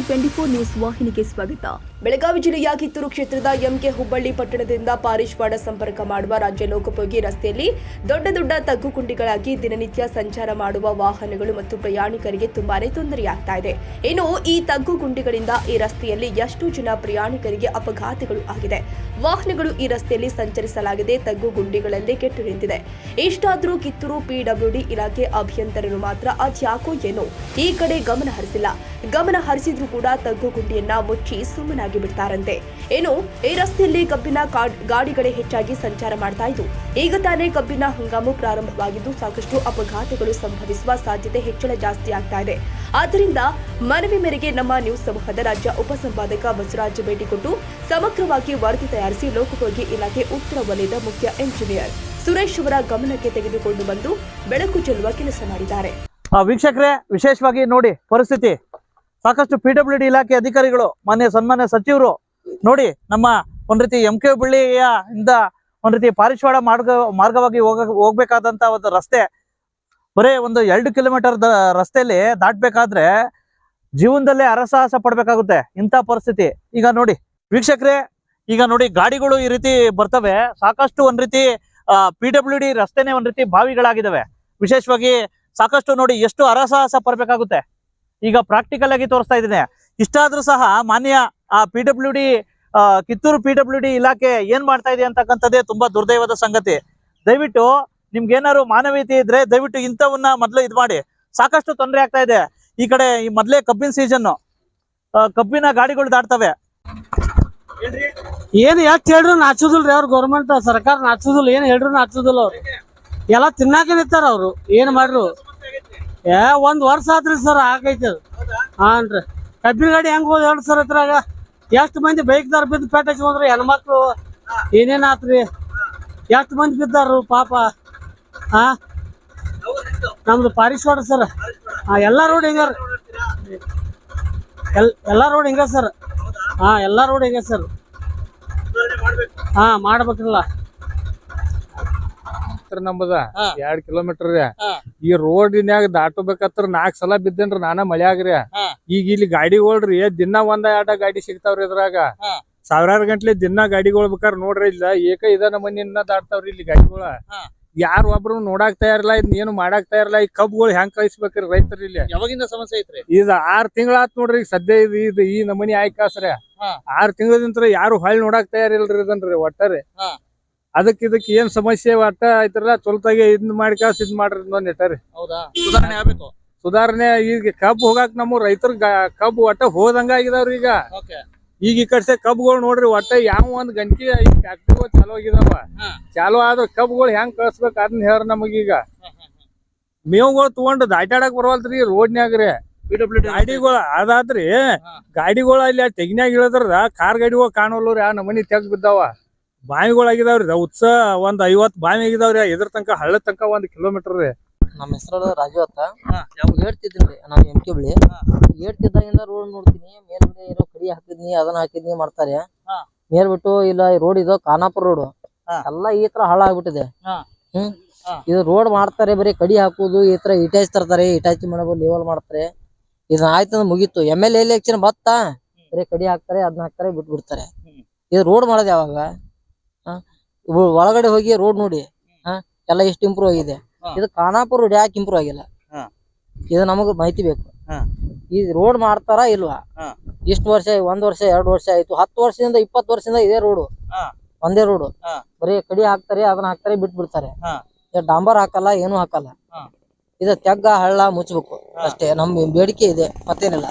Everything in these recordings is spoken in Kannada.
ಟಿವಿ ಟ್ವೆಂಟಿ ಫೋರ್ ನ್ಯೂಸ್ ವಾಹಿನಿಗೆ ಸ್ವಾಗತ. ಬೆಳಗಾವಿ ಜಿಲ್ಲೆಯ ಕಿತ್ತೂರು ಕ್ಷೇತ್ರದ ಎಂಕೆ ಹುಬ್ಬಳ್ಳಿ ಪಟ್ಟಣದಿಂದ ಪಾರಿಶ್ವಾಡ ಸಂಪರ್ಕ ಮಾಡುವ ರಾಜ್ಯ ಲೋಕೋಪಯೋಗಿ ರಸ್ತೆಯಲ್ಲಿ ದೊಡ್ಡ ದೊಡ್ಡ ತಗ್ಗುಕುಂಡಿಗಳಾಗಿ ದಿನನಿತ್ಯ ಸಂಚಾರ ಮಾಡುವ ವಾಹನಗಳು ಮತ್ತು ಪ್ರಯಾಣಿಕರಿಗೆ ತುಂಬಾನೇ ತೊಂದರೆಯಾಗ್ತಾ ಇದೆ. ಇನ್ನು ಈ ತಗ್ಗು ಗುಂಡಿಗಳಿಂದ ಈ ರಸ್ತೆಯಲ್ಲಿ ಎಷ್ಟು ಜನ ಪ್ರಯಾಣಿಕರಿಗೆ ಅಪಘಾತಗಳು ಆಗಿದೆ. ವಾಹನಗಳು ಈ ರಸ್ತೆಯಲ್ಲಿ ಸಂಚರಿಸಲಾಗಿದೆ ತಗ್ಗು ಗುಂಡಿಗಳಲ್ಲೇ ಕೆಟ್ಟು ನಿಂತಿದೆ. ಇಷ್ಟಾದರೂ ಕಿತ್ತೂರು ಪಿಡಬ್ಲ್ಯೂಡಿ ಇಲಾಖೆ ಅಭಿಯಂತರರು ಮಾತ್ರ ಅದ್ಯಾಕೋ ಏನೋ ಈ ಕಡೆ ಗಮನ ಹರಿಸಿಲ್ಲ. ಗಮನ ಹರಿಸಿದ್ರೂ ಕೂಡ ತಗ್ಗು ಗುಂಡಿಯನ್ನ ಮುಚ್ಚಿ ಸುಮ್ಮನಾಗಿ ಬಿಡ್ತಾರಂತೆ. ಏನು, ಈ ರಸ್ತೆಯಲ್ಲಿ ಕಬ್ಬಿನ ಗಾಡಿಗಳೇ ಹೆಚ್ಚಾಗಿ ಸಂಚಾರ ಮಾಡ್ತಾ ಇದ್ದು, ಈಗ ತಾನೇ ಕಬ್ಬಿನ ಹಂಗಾಮು ಪ್ರಾರಂಭವಾಗಿದ್ದು ಸಾಕಷ್ಟು ಅಪಘಾತಗಳು ಸಂಭವಿಸುವ ಸಾಧ್ಯತೆ ಹೆಚ್ಚಳ ಜಾಸ್ತಿ ಆಗ್ತಾ ಇದೆ. ಆದ್ದರಿಂದ ಮನವಿ ಮೇರೆಗೆ ನಮ್ಮ ನ್ಯೂಸ್ ಸಮೂಹದ ರಾಜ್ಯ ಉಪಸಂಪಾದಕ ಬಸವರಾಜ್ ಭೇಟಿ ಕೊಟ್ಟು ಸಮಗ್ರವಾಗಿ ವರದಿ ತಯಾರಿಸಿ ಲೋಕೋಪಯೋಗಿ ಇಲಾಖೆ ಉತ್ತರ ವಲಯದ ಮುಖ್ಯ ಎಂಜಿನಿಯರ್ ಸುರೇಶ್ ಅವರ ಗಮನಕ್ಕೆ ತೆಗೆದುಕೊಂಡು ಬಂದು ಬೆಳಕು ಚೆಲ್ಲುವ ಕೆಲಸ ಮಾಡಿದ್ದಾರೆ. ವೀಕ್ಷಕರೇ, ವಿಶೇಷವಾಗಿ ನೋಡಿ ಪರಿಸ್ಥಿತಿ. ಸಾಕಷ್ಟು ಪಿ ಡಬ್ಲ್ಯೂ ಡಿ ಇಲಾಖೆ ಅಧಿಕಾರಿಗಳು, ಮಾನ್ಯ ಸನ್ಮಾನ್ಯ ಸಚಿವರು ನೋಡಿ ನಮ್ಮ ಒಂದ್ ರೀತಿ ಎಂ ಕೆ ಇಂದ ಒಂದ್ ರೀತಿ ಪಾರಿಶ್ವಾಡ ಮಾರ್ಗ, ಮಾರ್ಗವಾಗಿ ಹೋಗ, ಹೋಗ್ಬೇಕಾದಂತ ಒಂದು ರಸ್ತೆ, ಬರೇ ಒಂದು ಎರಡು ಕಿಲೋಮೀಟರ್ ರಸ್ತೆಯಲ್ಲಿ ದಾಟ್ಬೇಕಾದ್ರೆ ಜೀವನದಲ್ಲೇ ಅರಸಾಹಸ ಪಡ್ಬೇಕಾಗುತ್ತೆ ಇಂಥ ಪರಿಸ್ಥಿತಿ. ಈಗ ನೋಡಿ ವೀಕ್ಷಕರೇ, ಈಗ ನೋಡಿ ಗಾಡಿಗಳು ಈ ರೀತಿ ಬರ್ತವೆ, ಸಾಕಷ್ಟು ಒಂದ್ ರೀತಿ ಪಿ ಡಬ್ಲ್ಯೂ ಡಿ ರಸ್ತೆನೇ ಒಂದ್ ರೀತಿ ಬಾವಿಗಳಾಗಿದ್ದಾವೆ. ವಿಶೇಷವಾಗಿ ಸಾಕಷ್ಟು ನೋಡಿ ಎಷ್ಟು ಅರಸಾಹಸ ಪಡ್ಬೇಕಾಗುತ್ತೆ. ಈಗ ಪ್ರಾಕ್ಟಿಕಲ್ ಆಗಿ ತೋರಿಸ್ತಾ ಇದ್ದೇನೆ. ಇಷ್ಟಾದ್ರೂ ಸಹ ಮಾನ್ಯ, ಆ P W D Kittur P W D ಇಲಾಖೆ ಏನ್ ಮಾಡ್ತಾ ಇದೆ ಅಂತಕ್ಕಂಥದ್ದೇ ತುಂಬಾ ದುರ್ದೈವದ ಸಂಗತಿ. ದಯವಿಟ್ಟು ನಿಮ್ಗೆ ಏನಾದ್ರು ಮಾನವೀಯತೆ ಇದ್ರೆ ದಯವಿಟ್ಟು ಇಂಥವನ್ನ ಮೊದ್ಲು ಇದು ಮಾಡಿ. ಸಾಕಷ್ಟು ತೊಂದರೆ ಆಗ್ತಾ ಇದೆ. ಈ ಕಡೆ ಈ ಮೊದಲೇ ಕಬ್ಬಿನ ಸೀಸನ್ ಕಬ್ಬಿನ ಗಾಡಿಗಳು ದಾಟ್ತವೆ. ಏನ್ ಯಾಕೆ ಹೇಳ್ರು ನಾಚುದಿಲ್ರಿ ಅವ್ರ ಗೌರ್ಮೆಂಟ್ ಸರ್ಕಾರ ನಾಚುದಿಲ್ಲ, ಏನ್ ಹೇಳ್ರು ನಾಚುದಿಲ್ಲ ಅವ್ರು. ಎಲ್ಲ ತಿನ್ನಾಕ ನಿಂತಾರ ಅವ್ರು. ಏನ್ ಮಾಡ್ರು? ಏ, ಒಂದ್ ವರ್ಷ ಆತ್ರಿ ಸರ್ ಆಗೈತಿ ಅದು. ಹಾನ್ರಿ ಕಬ್ಬಿನ ಗಾಡಿ ಹೆಂಗ್ ಹೋದ್ ಹೇಳ್ರಿ ಸರ್ ಇದ್ರಾಗ? ಎಷ್ಟ್ ಮಂದಿ ಬೈಕ್ದಾರ ಬಿದ್ದು ಪೇಟ ಹಚ್ಕೊಂಡ್ರಿ ಹೆಣ್ಮಕ್ಳು? ಏನೇನ್ ಆತ್ರಿ? ಎಷ್ಟ್ ಮಂದಿ ಬಿದ್ದಾರು ಪಾಪ? ಹಾ? ನಮ್ದು ಪಾರಿಸ್ವಾಡ ಸರ್ ಹಾ, ಎಲ್ಲಾ ರೋಡ್ ಎಲ್ ಎಲ್ಲಾ ರೋಡ್ ಹಿಂಗ ಸರ್ ಹಾ, ಎಲ್ಲಾ ರೋಡ್ ಹಿಂಗ ಸರ್ ಹಾ, ಮಾಡ್ಬೇಕ್ರಲ್ಲ. ಕಿಲೋಮೀಟರ್ ನಂಬದ? ಎರಡ್ ಕಿಲೋಮೀಟರ್ ರೀ. ಈ ರೋಡಿನ್ಯಾಗ ದಾಟಬೇಕತ್ರ ನಾಲ್ಕ್ ಸಲ ಬಿದ್ದೇನ್ರಿ ನಾನ ಮಳ್ಯಾಗ್ರಿ. ಈಗ ಇಲ್ಲಿ ಗಾಡಿಗಳ್ರಿ ದಿನ ಒಂದ ಎರಡ ಗಾಡಿ ಸಿಗ್ತಾವ್ರಿ ಇದ್ರಾಗ. ಸಾವಿರಾರು ಗಂಟ್ಲೆ ದಿನ ಗಾಡಿಗಳು ಬೇಕಾರ ನೋಡ್ರಿ ಇಲ್ಲ ಏಕ ಇದ ನಮನಿನ ದಾಟ್ತಾವ್ರಿ ಇಲ್ಲಿ ಗಾಡಿಗಳ. ಯಾರ ಒಬ್ರು ನೋಡಾಕ್ ತಯಾರಿಲ್ಲ ಇದ್ ಏನು ಮಾಡಾಕ್ ತಯಾರಿಲ್ಲ ಈ ಕಬ್ಗಳು ಹೆಂಗ್ ಕಳಿಸ್ಬೇಕ್ರಿ ರೈತರು ಇಲ್ಲಿ. ಯಾವಾಗಿಂದ ಸಮಸ್ಯೆ ಐತ್ರಿ? ಇದ ಆರ್ ತಿಂಗಳಾತ್ ನೋಡ್ರಿ ಈಗ ಸದ್ಯ ಇದು ಇದು ಈ ನಮನಿ ಆಯ್ಕಾಸ್ರಿ. ಆರ್ ತಿಂಗಳದಿಂತ್ರ ಯಾರು ಹೊಳ್ ನೋಡಾಕ್ ತಯಾರಿಲ್ರಿ ಇದನ್ರಿ ಒಟ್ಟಾರೆ. ಹಾ. ಇದಕ್ಕೆ ಇದಕ್ ಏನ್ ಸಮಸ್ಯೆ ಒಟ್ಟ ಐತ್ರಲ್ಲ ಚೊಲ್ತಾಗೆ ಇದ್ ಮಾಡ್ಕಾಸ್ ಇದ್ ಮಾಡ್ರಿ ನೆಟ್ಟಾರಿ ಹೌದಾ? ಸುಧಾರಣೆ ಆಗ್ಬೇಕು. ಸುಧಾರಣೆ ಈಗ ಕಬ್ಬು ಹೋಗಾಕ್ ನಮ್ಮ ರೈತರ ಕಬ್ಬು ಒಟ್ಟ ಹೋದಂಗ ಆಗಿದಾವ್ರಿ ಈಗ. ಈಗ ಈ ಕಡೆ ಕಬ್ಬುಗಳು ನೋಡ್ರಿ ಒಟ್ಟ ಯಾವ ಒಂದ್ ಗಂಟೆ ಫ್ಯಾಕ್ಟ್ರಿಗಳು ಚಾಲು ಆಗಿದಾವ. ಚಾಲು ಆದ್ರ ಕಬ್ಬುಗಳು ಹೆಂಗ್ ಕಳ್ಸ್ಬೇಕ ಅದನ್ನ ಹೇಳ್ರ ನಮಗೀಗ ಮೇವುಗಳು ತಗೊಂಡ್ ದಾಟಾಡಕ್ ಬರವಲ್ತ್ರಿ ರೋಡ್ನ್ಯಾಗ್ರಿ ಗಾಡಿಗಳ ಅದಾದ್ರಿ ಗಾಡಿಗಳು ಅಲ್ಲಿ ತೆಗಿನ್ಯಾಗ ಇಳದ್ರ ಕಾರ್ ಗಾಡಿಗಳು ಕಾಣೋಲ್ರಿ ಆ ನಮನಿ ತೆಗ್ ಬಿದ್ದಾವ. ಬಾವಿಗಳು ಆಗಿದಾವ್ರಿ ಇದ ಉತ್ಸ ಒಂದ್ ಐವತ್ ಬಾವಿ ಆಗಿದಾವ್ರಿ ಇದ್ರ ತನಕ ಹಳ್ಳ ತನಕ ಒಂದ್ ಕಿಲೋಮೀಟರ್ ರೀ. ನಮ್ಮ ಹೆಸರು ರಾಜು ಅಂತ. ಹೇಳ್ತಿದ್ದೀನಿ ನಾವು ಎಂ ಕೆ ಬಳಿ. ಹೇಳ್ತಿದ್ದಾಗಿಂದ ರೋಡ್ ನೋಡ್ತೀನಿ. ಮೇಲ್ಗಡೆ ಇರೋ ಕಡಿ ಹಾಕಿದ್ನಿ ಅದನ್ನ ಹಾಕಿದ್ನಿ ಮಾಡ್ತಾರೆ. ಮೇಲ್ಬಿಟ್ಟು ಇಲ್ಲ ರೋಡ್ ಇದು ಖಾನಾಪುರ ರೋಡ್ ಎಲ್ಲಾ ಈ ತರ ಹಾಳಾಗ್ಬಿಟ್ಟಿದೆ ಆಗ್ಬಿಟ್ಟಿದೆ. ಹ್ಮ್. ಇದು ರೋಡ್ ಮಾಡ್ತಾರೆ ಬರೀ ಕಡಿ ಹಾಕುದು ಈ ತರ ಇಟಾಚ್ ತರ್ತಾರೆ ಇಟಾಚಿ ಮಾಡಬಹುದು ಲೇವಲ್ ಮಾಡ್ತಾರೆ. ಇದನ್ನ ಆಯ್ತಂದ್ರೆ ಮುಗೀತು. ಎಂ ಎಲ್ ಎಲೆಕ್ಷನ್ ಬತ್ತಾ? ಬರೀ ಕಡಿ ಹಾಕ್ತಾರೆ ಅದನ್ನ ಹಾಕ್ತಾರೆ ಬಿಟ್ಬಿಡ್ತಾರೆ. ಬಿಡ್ತಾರೆ ಇದು ರೋಡ್ ಮಾಡೋದು ಯಾವಾಗ? ಒಳಗಡೆ ಹೋಗಿ ರೋಡ್ ನೋಡಿ. ಹಾ ಎಲ್ಲ ಎಷ್ಟು ಇಂಪ್ರೂವ್ ಆಗಿದೆ. ಇದು ಖಾನಾಪುರ ರೋಡ್ ಯಾಕೆ ಇಂಪ್ರೂವ್ ಆಗಿಲ್ಲ. ಇದು ನಮಗ್ ಮಾಹಿತಿ ಬೇಕು. ಈ ರೋಡ್ ಮಾಡ್ತಾರಾ ಇಲ್ವಾ. ಇಷ್ಟು ವರ್ಷ ಒಂದ್ ವರ್ಷ ಎರಡ್ ವರ್ಷ ಆಯ್ತು. ಹತ್ತು ವರ್ಷದಿಂದ ಇಪ್ಪತ್ತು ವರ್ಷದಿಂದ ಇದೇ ರೋಡ್ ಒಂದೇ ರೋಡ್. ಬರೀ ಕಡಿ ಹಾಕ್ತಾರೆ ಅದನ್ನ ಹಾಕ್ತಾರೆ ಬಿಟ್ ಬಿಡ್ತಾರೆ ಡಾಂಬರ್ ಹಾಕಲ್ಲ ಏನು ಹಾಕಲ್ಲ. ಇದು ತೆಗ್ಗ ಹಳ್ಳ ಮುಚ್ಚಬೇಕು ಅಷ್ಟೇ ನಮ್ ಬೇಡಿಕೆ ಇದೆ ಮತ್ತೇನಿಲ್ಲ.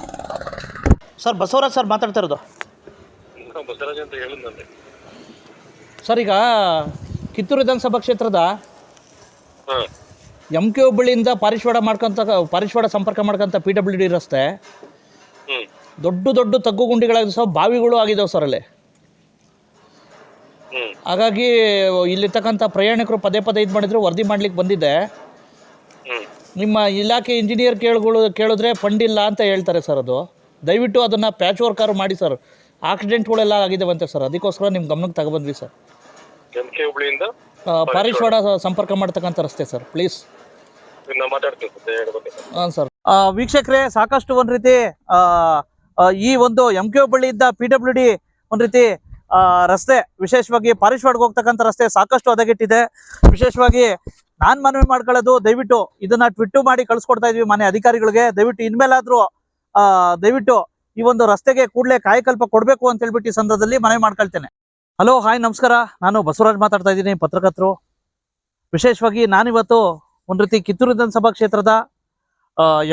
ಸರ್ ಬಸವರಾಜ್ ಸರ್ ಮಾತಾಡ್ತಾ ಇರೋದು. ಬಸವರಾಜ್ ಅಂತ ಹೇಳಿದ್ನಂತೆ ಸರ್ ಈಗ ಕಿತ್ತೂರು ವಿಧಾನಸಭಾ ಕ್ಷೇತ್ರದ ಎಂ ಕೆ ಹುಬ್ಬಳ್ಳಿಯಿಂದ ಪಾರಿಶ್ವಾಡ ಮಾಡ್ಕೊಂತ ಪಾರಿಶ್ವಾಡ ಸಂಪರ್ಕ ಮಾಡ್ಕೊಂತ ಪಿ ಡಬ್ಲ್ಯೂ ಡಿ ರಸ್ತೆ. ದೊಡ್ಡ ದೊಡ್ಡ ತಗ್ಗು ಗುಂಡಿಗಳಾಗಿದೆ ಸರ್ ಬಾವಿಗಳು ಆಗಿದಾವೆ ಸರ್ ಅಲ್ಲಿ. ಹಾಗಾಗಿ ಇಲ್ಲಿರ್ತಕ್ಕಂಥ ಪ್ರಯಾಣಿಕರು ಪದೇ ಪದೇ ಇದು ಮಾಡಿದ್ರು ವರದಿ ಮಾಡ್ಲಿಕ್ಕೆ ಬಂದಿದ್ದೆ. ನಿಮ್ಮ ಇಲಾಖೆ ಇಂಜಿನಿಯರ್ ಕೇಳುಗಳು ಕೇಳಿದ್ರೆ ಫಂಡ್ ಇಲ್ಲ ಅಂತ ಹೇಳ್ತಾರೆ ಸರ್ ಅದು. ದಯವಿಟ್ಟು ಅದನ್ನು ಪ್ಯಾಚ್ ವರ್ಕಾರು ಮಾಡಿ ಸರ್. ಆಕ್ಸಿಡೆಂಟ್ಗಳೆಲ್ಲ ಆಗಿದ್ದಾವಂತೆ ಸರ್. ಅದಕ್ಕೋಸ್ಕರ ನಿಮ್ಮ ಗಮನಕ್ಕೆ ತಗೊಬಂದ್ವಿ ಸರ್. ಎಂ ಕೆ ಹುಬ್ಳಿಯಿಂದ ಆ, ಪಾರಿಶ್ವಾಡ ಸಂಪರ್ಕ ಮಾಡ್ತಕ್ಕಂಥ ರಸ್ತೆ ಸರ್. ಪ್ಲೀಸ್ ಇನ್ನ ಮಾತಾಡ್ತೀನಿ ಸರ್ ಹಾಂ ಸರ್. ವೀಕ್ಷಕರೇ ಸಾಕಷ್ಟು ಒಂದ್ ರೀತಿ ಆ, ಆ, ಈ ಒಂದು ಎಂ ಕೆ ಬಳ್ಳಿಯಿಂದ ಪಿ ಡಬ್ಲ್ಯೂ ಡಿ ಒಂದ್ ರೀತಿ ಆ, ರಸ್ತೆ ವಿಶೇಷವಾಗಿ ಪಾರಿಶ್ವಾಡ್ಗೆ ಹೋಗ್ತಕ್ಕಂಥ ರಸ್ತೆ ಸಾಕಷ್ಟು ಹದಗೆಟ್ಟಿದೆ. ವಿಶೇಷವಾಗಿ ನಾನ್ ಮನವಿ ಮಾಡ್ಕೊಳ್ಳೋದು ದಯವಿಟ್ಟು ಇದನ್ನ ಟ್ವಿಟ್ಟು ಮಾಡಿ ಕಳ್ಸಿಕೊಡ್ತಾ ಇದೀವಿ ಮನೆ ಅಧಿಕಾರಿಗಳಿಗೆ. ದಯವಿಟ್ಟು ಇನ್ಮೇಲಾದ್ರೂ ಆ ದಯವಿಟ್ಟು ಈ ಒಂದು ರಸ್ತೆಗೆ ಕೂಡಲೇ ಕಾಯಕಲ್ಪ ಕೊಡಬೇಕು ಅಂತ ಹೇಳ್ಬಿಟ್ಟು ಈ ಸಂದರ್ಭದಲ್ಲಿ ಮನವಿ ಮಾಡ್ಕೊಳ್ತೇನೆ. ಹಲೋ ಹಾಯ್ ನಮಸ್ಕಾರ. ನಾನು ಬಸವರಾಜ್ ಮಾತಾಡ್ತಾ ಇದ್ದೀನಿ, ಪತ್ರಕರ್ತರು. ವಿಶೇಷವಾಗಿ ನಾನಿವತ್ತು ಒಂದು ರೀತಿ ಕಿತ್ತೂರು ವಿಧಾನಸಭಾ ಕ್ಷೇತ್ರದ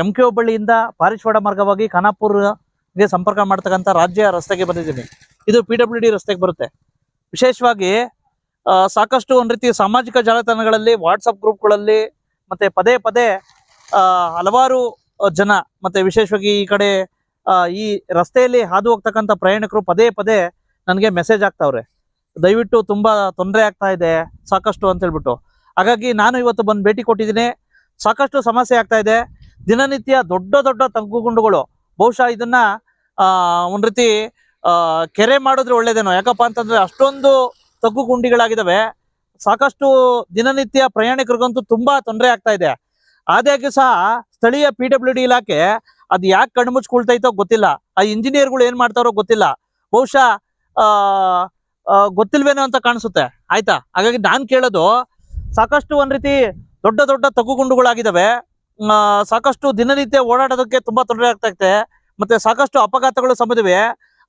ಎಂ ಕೆ ಹುಬ್ಬಳ್ಳಿಯಿಂದ ಪಾರಿಶ್ವಾಡ ಮಾರ್ಗವಾಗಿ ಖಾನಾಪುರ್ಗೆ ಸಂಪರ್ಕ ಮಾಡ್ತಕ್ಕಂಥ ರಾಜ್ಯ ರಸ್ತೆಗೆ ಬಂದಿದ್ದೀನಿ. ಇದು ಪಿ ಡಬ್ಲ್ಯೂ ಡಿ ರಸ್ತೆಗೆ ಬರುತ್ತೆ. ವಿಶೇಷವಾಗಿ ಸಾಕಷ್ಟು ಒಂದು ರೀತಿ ಸಾಮಾಜಿಕ ಜಾಲತಾಣಗಳಲ್ಲಿ ವಾಟ್ಸಪ್ ಗ್ರೂಪ್ಗಳಲ್ಲಿ, ಮತ್ತೆ ಪದೇ ಪದೇ ಹಲವಾರು ಜನ, ಮತ್ತೆ ವಿಶೇಷವಾಗಿ ಈ ಕಡೆ ಈ ರಸ್ತೆಯಲ್ಲಿ ಹಾದು ಹೋಗ್ತಕ್ಕಂಥ ಪ್ರಯಾಣಿಕರು ಪದೇ ಪದೇ ನನಗೆ ಮೆಸೇಜ್ ಆಗ್ತಾವ್ರೆ ದಯವಿಟ್ಟು ತುಂಬಾ ತೊಂದರೆ ಆಗ್ತಾ ಇದೆ, ಸಾಕಷ್ಟು ಅಂತ ಹೇಳ್ಬಿಟ್ಟು. ಹಾಗಾಗಿ ನಾನು ಇವತ್ತು ಬಂದು ಭೇಟಿ ಕೊಟ್ಟಿದ್ದೀನಿ. ಸಾಕಷ್ಟು ಸಮಸ್ಯೆ ಆಗ್ತಾ ಇದೆ. ದಿನನಿತ್ಯ ದೊಡ್ಡ ದೊಡ್ಡ ತಗ್ಗುಗುಂಡುಗಳು ಬಹುಶಃ ಇದನ್ನ ಒಂದ್ ರೀತಿ ಕೆರೆ ಮಾಡಿದ್ರೆ ಒಳ್ಳೇದೇನೋ. ಯಾಕಪ್ಪ ಅಂತಂದ್ರೆ ಅಷ್ಟೊಂದು ತಗ್ಗು ಗುಂಡಿಗಳಾಗಿದ್ದಾವೆ ಸಾಕಷ್ಟು ದಿನನಿತ್ಯ ಪ್ರಯಾಣಿಕರಿಗಂತೂ ತುಂಬಾ ತೊಂದರೆ ಆಗ್ತಾ ಇದೆ. ಆದಾಗ್ಯೂ ಸಹ ಸ್ಥಳೀಯ ಪಿ ಇಲಾಖೆ ಅದ್ ಯಾಕೆ ಕಣ್ಮುಚ್ಕೊಳ್ತೈತೋ ಗೊತ್ತಿಲ್ಲ. ಆ ಇಂಜಿನಿಯರ್ಗಳು ಏನ್ ಮಾಡ್ತಾರೋ ಗೊತ್ತಿಲ್ಲ. ಬಹುಶಃ, ಆ ಗೊತ್ತಿಲ್ವೇನೋ ಅಂತ ಕಾಣಿಸುತ್ತೆ. ಆಯ್ತಾ? ಹಾಗಾಗಿ ನಾನ್ ಕೇಳೋದು, ಸಾಕಷ್ಟು ಒಂದ್ ರೀತಿ ದೊಡ್ಡ ದೊಡ್ಡ ತಗ್ಗುಗುಂಡುಗಳಾಗಿದ್ದಾವೆ ಸಾಕಷ್ಟು ದಿನನಿತ್ಯ ಓಡಾಡೋದಕ್ಕೆ ತುಂಬಾ ತೊಂದರೆ ಆಗ್ತಾ ಮತ್ತೆ ಸಾಕಷ್ಟು ಅಪಘಾತಗಳು ಸಂಬಂಧಿವೆ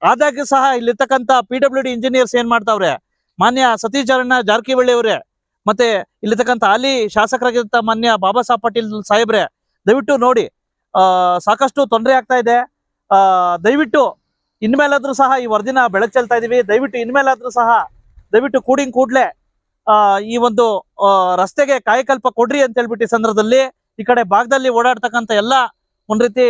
ಆದಾಗ್ಯೂ ಸಹ ಇಲ್ಲಿರ್ತಕ್ಕಂಥ ಪಿ ಡಬ್ಲ್ಯೂ ಡಿ ಇಂಜಿನಿಯರ್ಸ್ ಏನ್ ಮಾಡ್ತಾವ್ರೆ? ಮಾನ್ಯ ಸತೀಶ್ ಜಾರಣ್ಣ ಜಾರಕಿಹೊಳಿ ಅವರೇ. ಮತ್ತೆ ಇಲ್ಲಿರ್ತಕ್ಕಂಥ ಹಾಲಿ ಶಾಸಕರಾಗಿರ್ತ ಮಾನ್ಯ ಬಾಬಾ ಸಾಹೇಬ್ ಪಾಟೀಲ್ ಸಾಹೇಬ್ರೆ, ದಯವಿಟ್ಟು ನೋಡಿ. ಸಾಕಷ್ಟು ತೊಂದರೆ ಆಗ್ತಾ ಇದೆ. ದಯವಿಟ್ಟು ಇನ್ಮೇಲಾದ್ರೂ ಸಹ ಈ ವರದಿನ ಬೆಳಕು ಚೆಲ್ತಾ ಇದೀವಿ. ದಯವಿಟ್ಟು ಇನ್ಮೇಲಾದ್ರೂ ಸಹ ದಯವಿಟ್ಟು ಕೂಡಿಂಗ್ ಕೂಡ್ಲೆ ಈ ಒಂದು ರಸ್ತೆಗೆ ಕಾಯಕಲ್ಪ ಕೊಡ್ರಿ ಅಂತ ಹೇಳ್ಬಿಟ್ಟು ಈ ಸಂದರ್ಭದಲ್ಲಿ ಈ ಕಡೆ ಭಾಗದಲ್ಲಿ ಓಡಾಡ್ತಕ್ಕಂಥ ಎಲ್ಲ ಒಂದ್ ರೀತಿ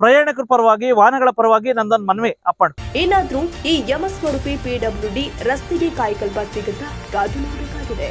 ಪ್ರಯಾಣಿಕರ ಪರವಾಗಿ, ವಾಹನಗಳ ಪರವಾಗಿ ನಂದನ್ ಮನವಿ ಅಪ್ಪಣ್. ಏನಾದ್ರೂ ಈ ಯಮಸ್ವರೂಪಿ ಪಿಡಬ್ಲ್ಯೂಡಿ ರಸ್ತೆಗೆ ಕಾಯಕಲ್ಪ ಸಿಗುತ್ತಾ ಕಾದು ನೋಡಬೇಕಾಗಿದೆ